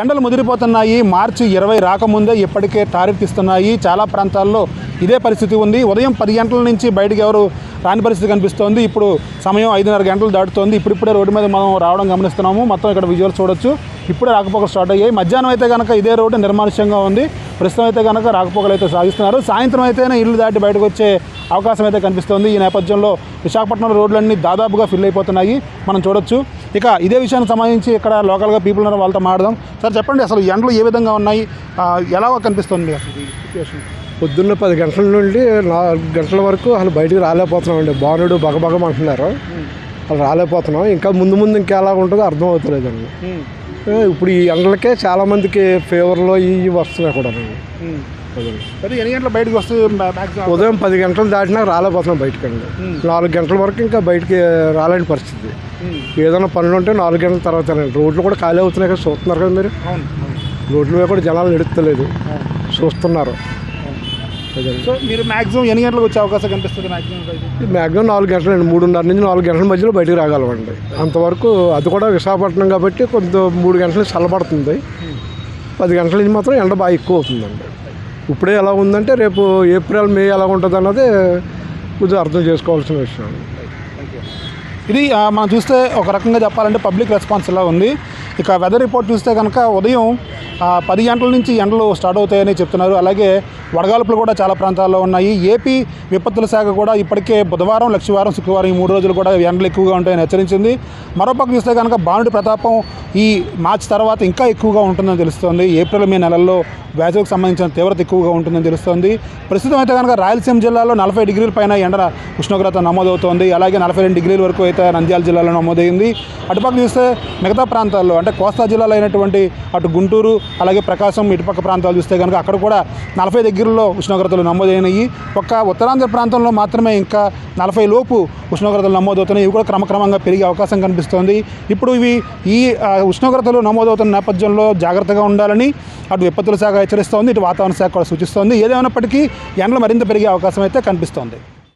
ఎండలు ముదిరిపోతున్నాయి. మార్చి ఇరవై రాకముందే ఇప్పటికే టారెత్తిస్తున్నాయి చాలా ప్రాంతాల్లో ఇదే పరిస్థితి ఉంది. ఉదయం పది గంటల నుంచి బయటికి ఎవరు రాని పరిస్థితి కనిపిస్తోంది. ఇప్పుడు సమయం ఐదున్నర గంటలు దాటుతోంది. ఇప్పుడిప్పుడే రోడ్డు మీద మనం రావడం గమనిస్తున్నాము. మొత్తం ఇక్కడ విజువల్ చూడొచ్చు. ఇప్పుడే రాకపోకలు స్టార్ట్ అయ్యాయి. మధ్యాహ్నం అయితే కనుక ఇదే రోడ్డు నిర్మానుష్యంగా ఉంది. ప్రస్తుతం అయితే కనుక రాకపోకలు అయితే సాగిస్తున్నారు. సాయంత్రం అయితేనే ఇల్లు దాటి బయటకు వచ్చే అవకాశం అయితే కనిపిస్తోంది. ఈ నేపథ్యంలో విశాఖపట్నం రోడ్లన్నీ దాదాపుగా ఫిల్ అయిపోతున్నాయి. మనం చూడొచ్చు. ఇక ఇదే విషయానికి సంబంధించి ఇక్కడ లోకల్గా పీపుల్ ఉన్నారు. వాళ్ళతో మాడదాం సార్ చెప్పండి అసలు ఎండలు ఏ విధంగా ఉన్నాయి? ఎలా కనిపిస్తుంది అసలు సిచ్యువేషన్ పొద్దున్న పది గంటల నుండి నాలుగు గంటల వరకు అసలు బయటికి రాలేకపోతున్నాం అండి బానుడు బగబగం అంటున్నారు అసలు రాలేకపోతున్నాం. ఇంకా ముందు ముందు ఇంకా ఎలా ఉంటుందో అర్థం అవుతలేదండి. ఇప్పుడు ఈ ఎండలకే చాలా మందికి ఫీవర్లో ఇవి వస్తున్నాయి కూడా. అది ఎన్ని గంటల బయటకు వస్తే ఉదయం పది గంటలు దాటినా రాలేకపోతున్నాం బయటకండి. నాలుగు గంటల వరకు ఇంకా బయటికి రాలేని పరిస్థితి. ఏదైనా పనులు ఉంటే నాలుగు గంటల తర్వాత రోడ్లు కూడా ఖాళీ అవుతున్నాయి కదా చూస్తున్నారు కదా మీరు. రోడ్ల మీద కూడా జనాలు నడుస్తలేదు. చూస్తున్నారు. సో మీరు మ్యాక్సిమం ఎన్ని గంటలకు వచ్చే అవకాశం కనిపిస్తుంది మ్యాక్సిమం బయట మ్యాక్సిమం నాలుగు గంటలు అండి మూడున్నర నుంచి నాలుగు గంటల మధ్యలో బయటకు రాగలమండి. అంతవరకు అది కూడా విశాఖపట్నం కాబట్టి కొంత మూడు గంటలు చల్లబడుతుంది పది గంటల నుంచి మాత్రం ఎండ బాగా ఎక్కువ అవుతుందండి. ఇప్పుడే ఎలా ఉందంటే రేపు ఏప్రిల్ మే ఎలా ఉంటుంది అన్నది కొంచెం అర్థం చేసుకోవాల్సిన విషయం ఇది మనం చూస్తే ఒక రకంగా చెప్పాలంటే పబ్లిక్ రెస్పాన్స్ ఇలా ఉంది. ఇక వెదర్ రిపోర్ట్ చూస్తే కనుక ఉదయం పది గంటల నుంచి ఎండలు స్టార్ట్ అవుతాయని చెప్తున్నారు. అలాగే వడగాల్పులు కూడా చాలా ప్రాంతాల్లో ఉన్నాయి. ఏపీ విపత్తుల శాఖ కూడా ఇప్పటికే బుధవారం లక్షవారం శుక్రవారం ఈ మూడు రోజులు కూడా ఎండలు ఎక్కువగా ఉంటాయని హెచ్చరించింది. మరోపక్క చూస్తే కనుక బాణుడి ప్రతాపం ఈ మార్చ్ తర్వాత ఇంకా ఎక్కువగా ఉంటుందని తెలుస్తోంది. ఏప్రిల్ మే నెలల్లో వేసవికి సంబంధించిన తీవ్రత ఎక్కువగా ఉంటుందని తెలుస్తోంది. ప్రస్తుతం అయితే కనుక రాయలసీమ జిల్లాలో నలభై డిగ్రీల పైన ఎండ ఉష్ణోగ్రత నమోదవుతోంది. అలాగే నలభై రెండు డిగ్రీల వరకు అయితే నంద్యాల జిల్లాలో నమోదైంది. అటుపక్క చూస్తే మిగతా ప్రాంతాల్లో అంటే కోస్తా జిల్లాలో అయినటువంటి అటు గుంటూరు అలాగే ప్రకాశం ఇటుపక్క ప్రాంతాలు చూస్తే కనుక అక్కడ కూడా నలభై దగ్గరలో ఉష్ణోగ్రతలు నమోదైనాయి. ఒక్క ఉత్తరాంధ్ర ప్రాంతంలో మాత్రమే ఇంకా నలభై లోపు ఉష్ణోగ్రతలు నమోదవుతున్నాయి. ఇవి కూడా క్రమక్రమంగా పెరిగే అవకాశం కనిపిస్తోంది. ఇప్పుడు ఇవి ఈ ఉష్ణోగ్రతలు నమోదవుతున్న నేపథ్యంలో జాగ్రత్తగా ఉండాలని అటు విపత్తుల శాఖ హెచ్చరిస్తోంది ఇటు వాతావరణ శాఖ కూడా సూచిస్తోంది. ఏదేమైనప్పటికీ ఎండలు మరింత పెరిగే అవకాశం అయితే కనిపిస్తోంది.